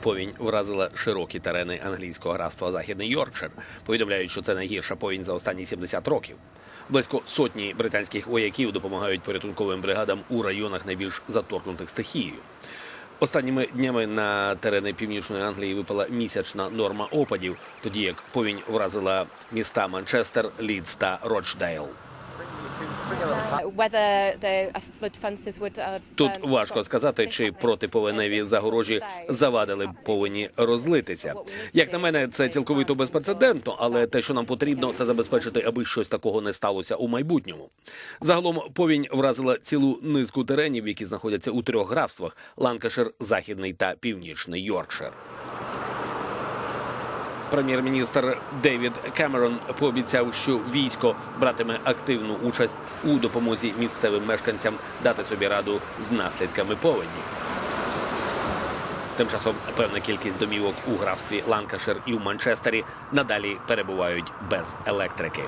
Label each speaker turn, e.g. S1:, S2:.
S1: Повінь вразила широкі терени англійського графства Західний Йоркшир. Повідомляють, що це найгірша повінь за останні 70 років. Близько сотні британських вояків допомагають порятунковим бригадам у районах найбільш заторкнутих стихією. Останніми днями на терени північної Англії випала місячна норма опадів, тоді як повінь вразила міста Манчестер, Лідс та Рочдейл. Тут
S2: um,
S1: важко сказати, чи протиповеневі загорожі завадили б повені розлитися. Як на мене, це цілковито безпрецедентно, але те, що нам потрібно, це забезпечити, аби щось такого не сталося у майбутньому. Загалом повінь вразила цілу низку теренів, які знаходяться у трьох графствах: Ланкашир, Західний та Північний Йоркшир. Прем'єр-міністр Девід Кемерон пообіцяв, що військо братиме активну участь у допомозі місцевим мешканцям дати собі раду з наслідками повені. Тим часом певна кількість домівок у графстві Ланкашир і у Манчестері надалі перебувають без електрики.